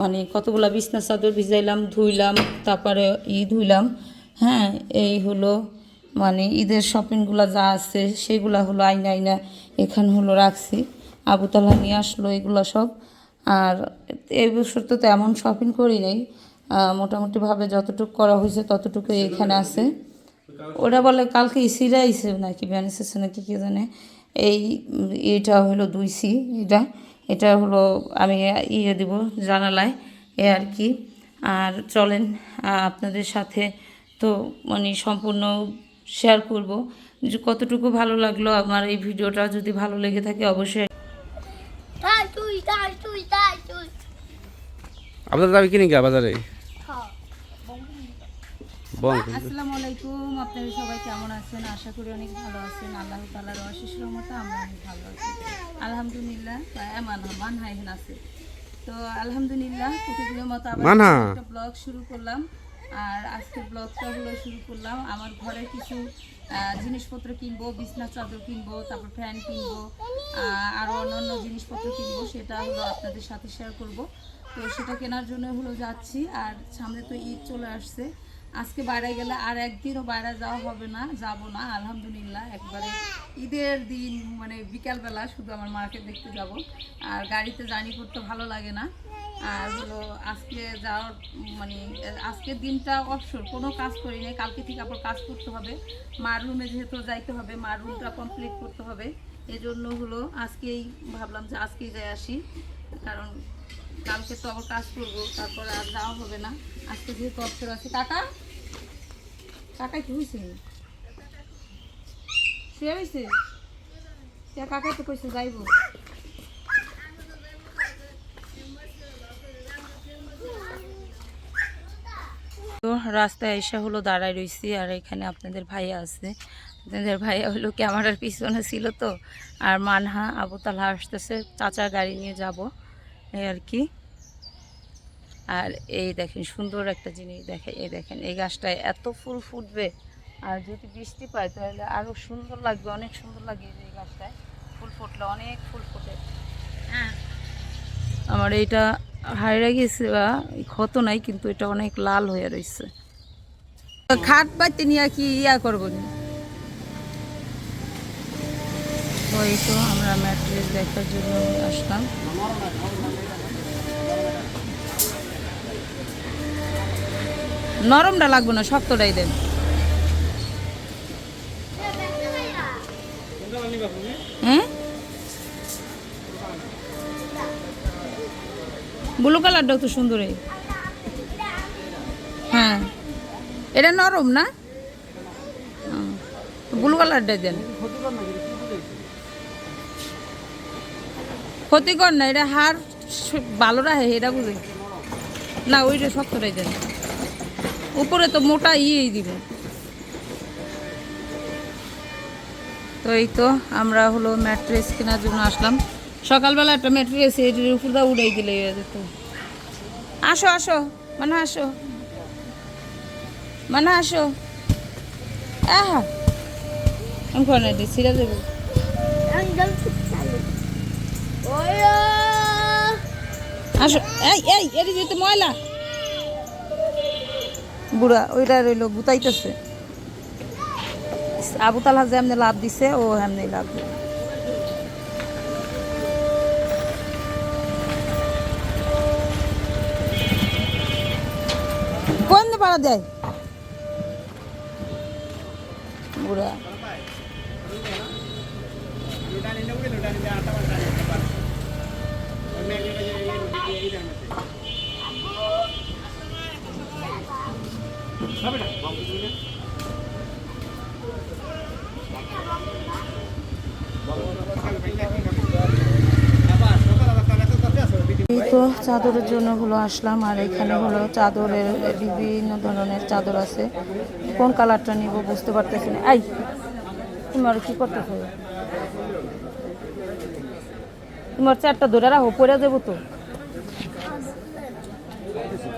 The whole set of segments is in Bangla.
মানে কতগুলা বিছনা চাদর ভিজাইলাম, ধুইলাম, তারপরে ই ধুইলাম। হ্যাঁ এই হলো মানে ঈদের শপিংগুলো যা আছে সেগুলা হলো আইনা আইনা এখানে হলো রাখছি। আবুতলা নিয়ে আসলো এগুলো সব। আর এই বছর তো তেমন শপিং করি নাই। মোটামুটিভাবে যতটুকু করা হয়েছে ততটুকু এখানে আছে। ওরা বলে কালকে ইসিরা আইসে নাকি ব্যানিসেছে নাকি কে জানে। এই এটা হলো দুই সি, এটা। এটা হলো আমি ইয়ে দিব জানালায় এ আর কি। আর চলেন আপনাদের সাথে তো মানে সম্পূর্ণ শেয়ার করব। যে কতটুকু ভালো লাগল আমার এই ভিডিওটা যদি ভালো লেগে থাকে অবশ্যই তাই দাবি কিনে গা বাজারে? আসসালামু আলাইকুম আপনারা সবাই কেমন আছেন? আশা করি অনেক ভালো আছেন। আল্লাহ তালার অশেষ রহমতে আমরা অনেক ভালো আছি। আলহামদুলিল্লাহ মান আছে। তো আলহামদুলিল্লাহ প্রতিদিনের মতো আবার একটা ব্লগ শুরু করলাম। আর আজকের ব্লগটা হলো শুরু করলাম আমার ঘরে কিছু জিনিসপত্র কিনবো বিছনা চাদর কিনবো তারপর ফ্যান কিনবো আহ, আরও অন্যান্য জিনিসপত্র কিনবো সেটা হলো আপনাদের সাথে শেয়ার করব। তো সেটা কেনার জন্য হলো যাচ্ছি আর সামনে তো ঈদ চলে আসছে। আজকে বাইরে গেলে আর একদিনও বাইরে যাওয়া হবে না, যাব না, আলহামদুলিল্লাহ, একবারে ঈদের দিন মানে বিকালবেলা শুধু আমার মাকে দেখতে যাব। আর গাড়িতে জার্নি করতে ভালো লাগে না। আর হলো আজকে যাওয়ার মানে আজকের দিনটা অবসর, কোনো কাজ করি নাই, কালকে থেকে আবার কাজ করতে হবে। মার রুমে যেহেতু যাইতে হবে, মার রুমটা কমপ্লিট করতে হবে। এজন্য হলো আজকেই ভাবলাম যে আজকেই যাই আসি। কারণ কালকে তো আবার কাজ করব, তারপর আর যাওয়া হবে না। আজকে যেহেতু অবসর আছে কাকা কাকা কি হয়েছে? শুয়ে হয়েছে? কাকা তো কইছে, যাইবো। তো রাস্তায় এসে হলো দাঁড়ায় রইছি, আর এখানে আপনাদের ভাইয়া আছে। আপনাদের ভাইয়া হলো ক্যামেরার পিছনে ছিল তো। আর মানহা আবু তালহা আসতেছে, চাচার গাড়ি নিয়ে যাব, এই আর কি। আর এই দেখেন, সুন্দর একটা জিনিস দেখে এই দেখেন, এই গাছটায় এত ফুল ফুটবে। আর যদি বৃষ্টি পায়, তাহলে আরও সুন্দর লাগবে, অনেক সুন্দর লাগে এই গাছটায়। ফুল ফুটলে অনেক ফুল ফোটে। হ্যাঁ। আমার এইটা হাইরা গেছে বা ক্ষত নাই, কিন্তু এটা অনেক লাল হয়ে রয়েছে খাট পাইতে নিয়ে কি ইয়া করব ওই তো আমরা ম্যাট্রেস দেখার জন্য আসলাম। নরমটা লাগবে না, শক্তটাই দেন। হ্যাঁ ব্লু কালারটাও তো সুন্দর হ্যাঁ। এটা নরম না? ব্লু কালারটাই দেন। ক্ষতিকর না, এটা হার ভালো রাখে, এটা বুঝে। না, ওইটা শক্তটাই দেন। উপরে তো মোটা ইয়েই দিব। তো এই তো আমরা হলো ম্যাট্রেস কেনার জন্য আসলাম। সকালবেলা একটা ম্যাট্রেস এটির উপর দা উড়াই দিলে যেত আসো আসো মানে আসো। মানে আসো। আহা। আমি করে না সিরা দেবো? আসো। এই এই এটি যেতে ময়লা। বুড়া, ওইটা রইল গুতাইতেছে আবু তালহা যে এমনি লাভ দিছে, ও এমনি লাভ পাড়া দেয়? তো চাদরের জন্য হলো আসলাম, আর এখানে হলো চাদরের বিভিন্ন ধরনের চাদর আছে। কোন কালারটা নিব বুঝতে পারতেছি না। এই তোমার কি করতে হবে তোমার চারটা ধরে রাখো পরে যাব তো।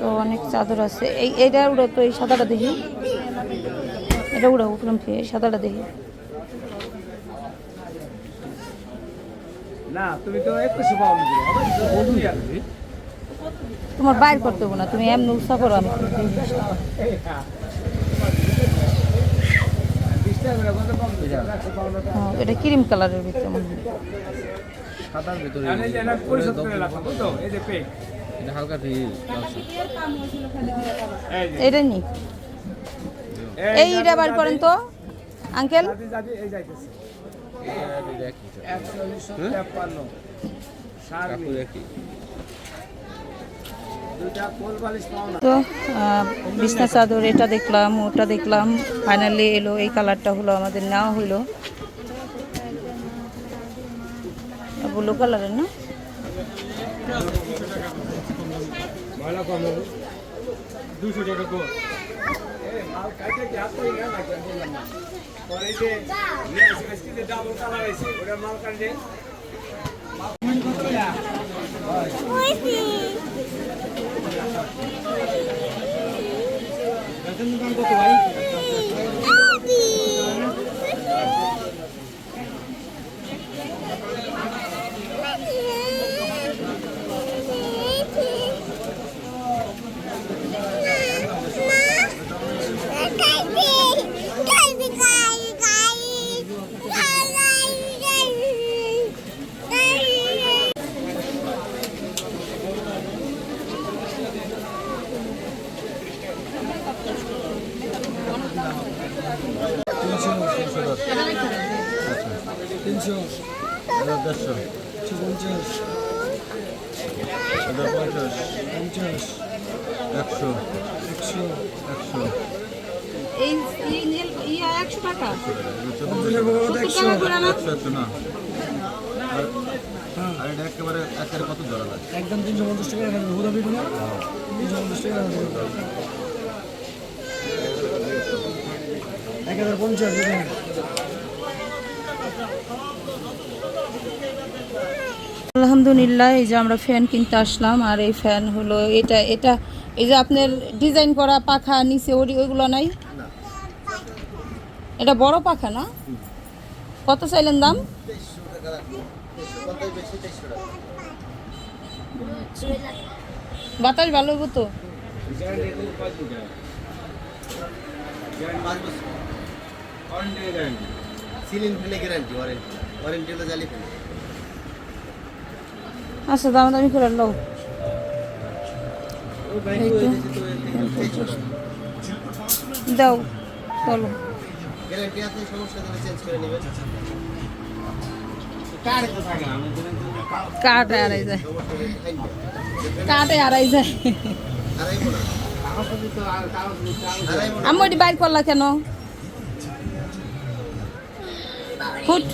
তো অনেক চাদর আছে। এই এইটা উড়ো তো এই সাদাটা দেখি। এটা উড়ো উঠলাম এই সাদাটা দেখি। না তুমি তো একটু পাও না তোমার বাইর করতে হবে না তুমি এমনি উৎসাহ করো আমি। হ্যাঁ, এটা ক্রিম কালারের ভিতরে মনে হয়। সাদার ভিতরে। এটা হালকা ঢিল এটা নি। এইটা বার করেন তো, আঙ্কেল। তো বিছনা চাদর এটা দেখলাম, ওটা দেখলাম। ফাইনালি এলো, এই কালারটা হলো আমাদের, নেওয়া হলো ব্লু কালারের না? ভালো কম দুশো টাকা কম। কত কাটে কি হাত করে না কেন বললাম না পরে যে নিয়ে আসি আজকে যে ডাবল কালার আছে ওটা মাল কাটে কত ভাই তিনশো দেড়শো পঞ্চাশ পঞ্চাশ পঞ্চাশ একশো একশো একশো এই একশো টাকা একশো একশো না আর- এটা একেবারে একেবারে কত লাগে একদম তিনশো পঞ্চাশ টাকা তিনশো পঞ্চাশ টাকা রাখা যাবে এক হাজার পঞ্চাশ আলহামদুলিল্লাহ, এই যে আমরা ফ্যান কিনতে আসলাম, আর এই ফ্যান হলো এটা এটা, এই যে আপনার ডিজাইন করা পাখা, নিচে ওই ওইগুলো নাই? এটা বড় পাখা না? কত চাইলেন দাম? বাতাস ভালো হইব তো? সিলিং ফেলে গ্যারান্টি ওয়ারেন্টি ওয়ারেন্টি হলো জালি ফেলে। আচ্ছা দাম দামি করে লো দাও চলো গ্যারান্টি আছে সমস্যা তাহলে চেঞ্জ করে নেবেন কাটে আড়াই যায়। কাটে আড়াই আমি বাইর করলা কেন? ফুট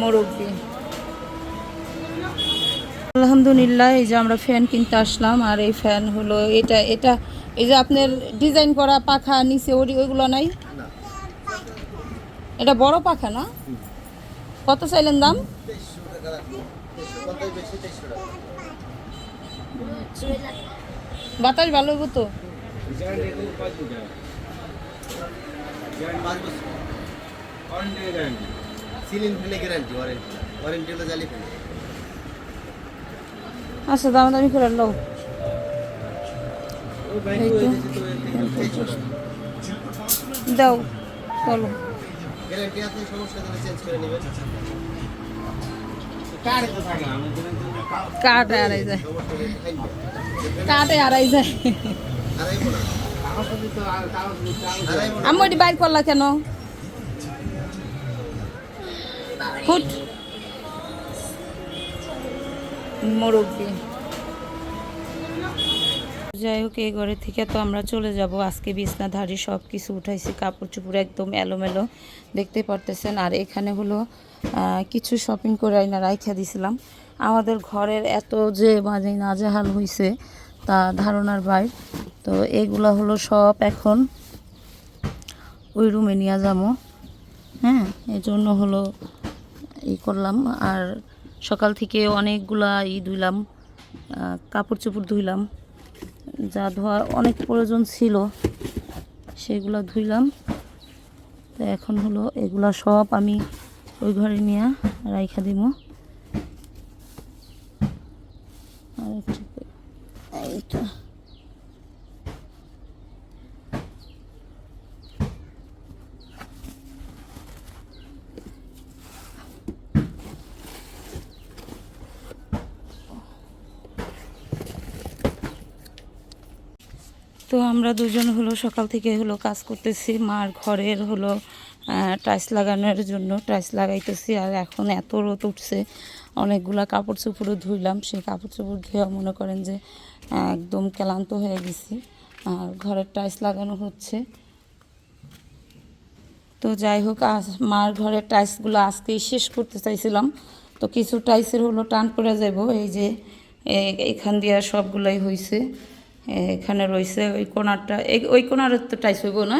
মুরব্বি। আলহামদুলিল্লাহ, এই যে আমরা ফ্যান কিনতে আসলাম, আর এই ফ্যান হলো এটা এটা, এই যে আপনার ডিজাইন করা পাখা নিচে ওই ওইগুলো নাই? এটা বড় পাখা না? কত চাইলেন দাম? বাতাস ভালো হইব তো? পাঁচ বছর। সিলিং ফেলে গ্যারান্টি ওয়ারেন্টি ওয়ারেন্টি হলো জালি ফেলে আচ্ছা দাম দামি করে লো দাও চলো গ্যারান্টি আছে সমস্যা তাহলে চেঞ্জ করে নেবেন কাটে আড়াই যায়। কাটে আড়াই যায়। আমি বাইর করলা কেন? যাই হোক, এই ঘরে থেকে তো আমরা চলে যাব। আজকে বিছনাধারী সব কিছু উঠাইছি কাপড় চুপড় একদম এলোমেলো, দেখতে পারতেছেন। আর এখানে হলো কিছু শপিং করে আইনা রাইখা দিছিলাম। আমাদের ঘরের এত যে মানে নাজেহাল হয়েছে তা ধারণার বাইর। তো এগুলা হলো সব এখন ওই রুমে নিয়ে যাব। হ্যাঁ এই জন্য হলো ই করলাম। আর সকাল থেকে অনেকগুলা ই ধুইলাম কাপড় চোপড় ধুইলাম। যা ধোয়ার অনেক প্রয়োজন ছিল, সেগুলো ধুইলাম। তো এখন হলো এগুলা সব আমি ওই ঘরে নিয়ে রাইখা দিব আর একটু এইটা তো আমরা দুজন হলো সকাল থেকে হলো কাজ করতেছি। মার ঘরের হলো টাইলস লাগানোর জন্য টাইলস লাগাইতেছি আর এখন এত রোদ উঠছে। অনেকগুলা কাপড় চোপড়ও ধুইলাম। সেই কাপড় চোপড় ধুয়ে মনে করেন যে একদম ক্লান্ত হয়ে গেছি। আর ঘরের টাইলস লাগানো হচ্ছে। তো যাই হোক মার ঘরের টাইলসগুলো আজকেই শেষ করতে চাইছিলাম। তো কিছু টাইলসের হলো টান পড়ে যাব এই যে এখান দিয়ে সবগুলাই হয়েছে এখানে রয়েছে ওই কোনারটা এই- ওই কোনারের তো টাইস হইব না?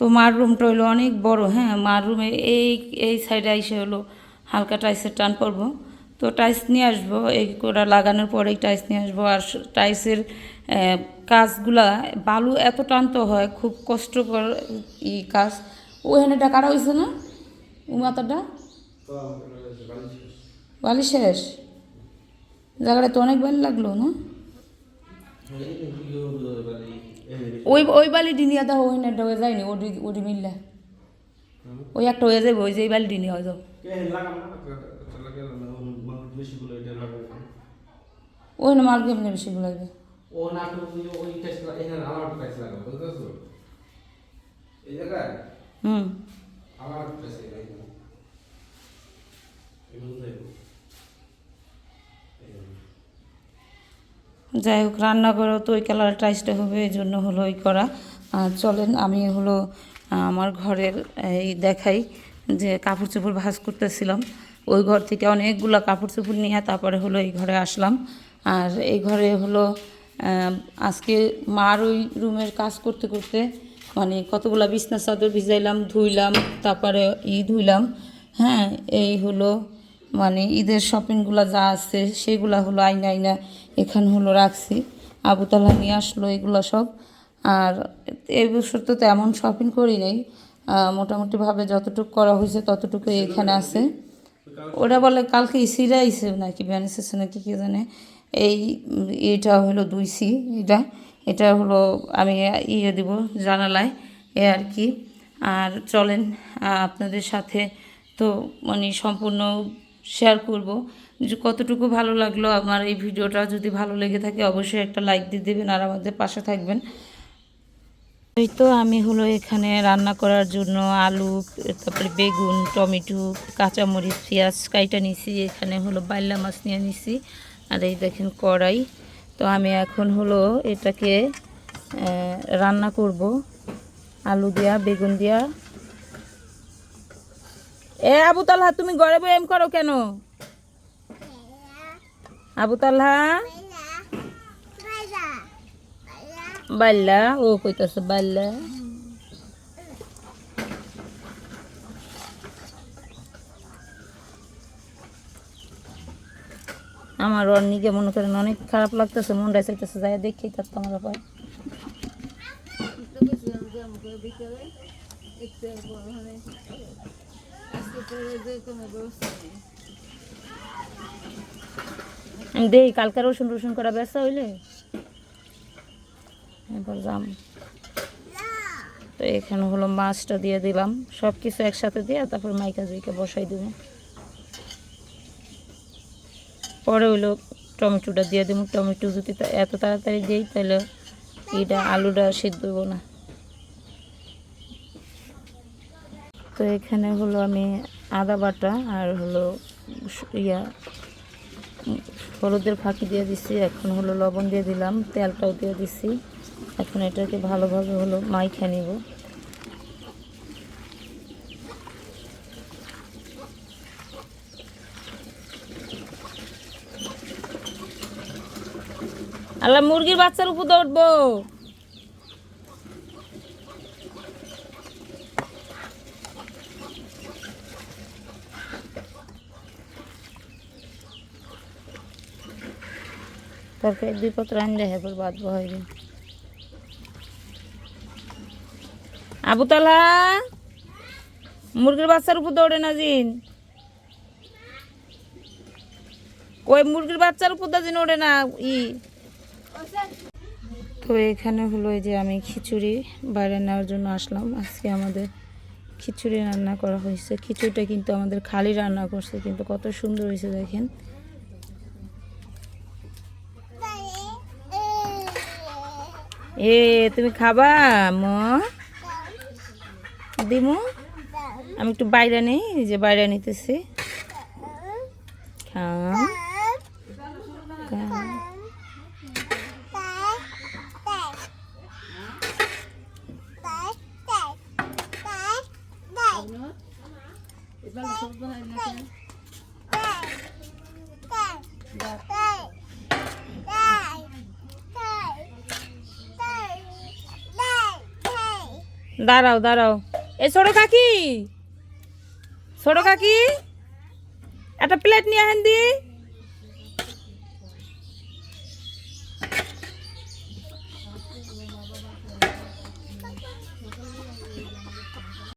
তো মার রুমটা হইল অনেক বড় হ্যাঁ মার রুমে এই এই সাইডে এসে হলো হালকা টাইসের টান পড়ব। তো টাইস নিয়ে আসব এই কোটা লাগানোর পরেই টাইস নিয়ে আসব। আর টাইসের কাজগুলা বালু এত টান্ত হয় খুব কষ্টকর ই কাজ। ওখানে কারা হয়েছে না? ও মাথাটা বালি শেষ? জায়গাটা তো অনেক বালি লাগল না ওই ওই বালি ডিনিয়া দা ওই নেটটা হয়ে যায়নি ওডি ওডি মিললে ওই একটা হয়ে যাবে ওই যে এই বালি ডিনিয়া হয়ে যাও ওই না মাল কেমনি বেশি লাগবে ও নাটক ওই টেস্ট এখানে আমার টেস্ট লাগাবো বুঝতে এই জায়গায় হুম আমার টেস্ট লাগাবো যাই হোক রান্নাঘরেও তো ওই কালার টাইসটা হবে, এই জন্য হলো ওই করা। আর চলেন, আমি হলো, আমার ঘরের এই দেখাই যে কাপড় চোপড় ভাঁজ করতেছিলাম। ওই ঘর থেকে অনেকগুলো কাপড় চোপড় নিয়ে তারপরে হলো এই ঘরে আসলাম। আর এই ঘরে হলো আজকে মার ওই রুমের কাজ করতে করতে মানে কতগুলা বিছনা চাদর ভিজাইলাম, ধুইলাম, তারপরে ই ধুইলাম। হ্যাঁ এই হলো মানে ঈদের শপিংগুলো যা আছে, সেগুলা হলো আইনা আইনা এখানে হলো রাখছি। আবুতালা নিয়ে আসলো এগুলো সব। আর এই বছর তো তেমন শপিং করি নাই। মোটামুটিভাবে যতটুকু করা হয়েছে ততটুকু এখানে আছে। ওরা বলে কালকে ইসিরা আইসে নাকি ব্যানিসেছে নাকি কে জানে। এই এটা হলো দুই সি, এটা। এটা হলো আমি ইয়ে দিব জানালায়, এ আর কি। আর চলেন আপনাদের সাথে তো মানে সম্পূর্ণ শেয়ার করব। যে কতটুকু ভালো লাগল আমার এই ভিডিওটা। যদি ভালো লেগে থাকে অবশ্যই একটা লাইক দিয়ে দেবেন আর আমাদের পাশে থাকবেন। এই তো আমি হলো এখানে রান্না করার জন্য আলু, তারপরে বেগুন, টমেটো, কাঁচামরিচ, পেঁয়াজ কাইটা নিছি। এখানে হলো বাইলা মাছ নিয়ে নিছি। আর এই দেখেন কড়াই। তো আমি এখন হলো এটাকে রান্না করব। আলু দিয়া, বেগুন দিয়া। এ আবু তালহা, তুমি ঘরে বই এম করো কেন? আবু তালহা? বাল্লা, ও কইতাছে বাল্লা। আমার অন্যকে মনে করেন অনেক খারাপ লাগতেছে মনটা চাইতেছে যাই দেখেই তার তোমার আমি দেই, কালকে রসুন রসুন করা ব্যবসা হইলে? এবার যাম তো এখানে হলো মাছটা দিয়ে দিলাম সব কিছু একসাথে দিয়ে তারপর মাইকা জুইকে বসাই দেব। পরে হইল টমেটোটা দিয়ে দেবো। টমেটো যদি এত তাড়াতাড়ি দিই, তাহলে এটা আলুটা সিদ্ধ না। তো এখানে হলো আমি আদা বাটা আর হলো ইয়া, হলুদের ফাঁকি দিয়ে দিছি। এখন হলো লবণ দিয়ে দিলাম, তেলটাও দিয়ে দিছি। এখন এটাকে ভালোভাবে হলো মাইখা নিব। আল্লাহ মুরগির বাচ্চার উপর দৌড়বো। তরকারি দুই পত্র আনলে হেবার বাদ হয়ে আবুতালা, মুরগির বাচ্চার উপর দৌড়ে না জিন? ওই মুরগির বাচ্চার উপর দা যেন ওঠে না? ই। তো এখানে হলো যে আমি খিচুড়ি বাইরে নেওয়ার জন্য আসলাম। আজকে আমাদের খিচুড়ি রান্না করা হয়েছে। খিচুড়িটা কিন্তু আমাদের খালি রান্না করছে, কিন্তু কত সুন্দর হয়েছে দেখেন। এ তুমি খাবা ম? দিমু? আমি একটু বাইরে নেই যে বাইরে নিতেছি। খাও। দাঁড়াও দাঁড়াও। এ ছোট কাকি! ছোট কাকি! একটা প্লেট নিয়ে আহেন দি।